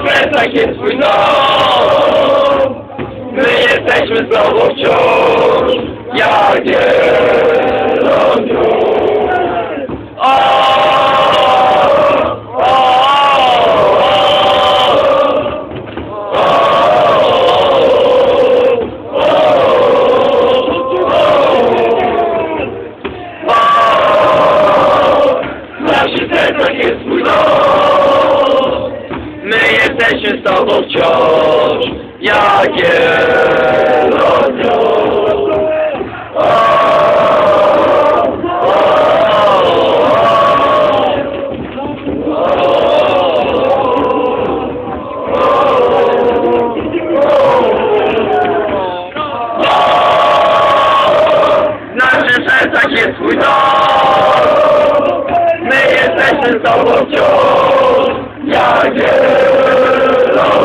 plecach jest swój dom. My jesteśmy z tobą wciąż, My jesteśmy z tobą wciąż, jak zielonią. O, o, W naszych sercach jest swój dom. My jesteśmy z tobą wciąż,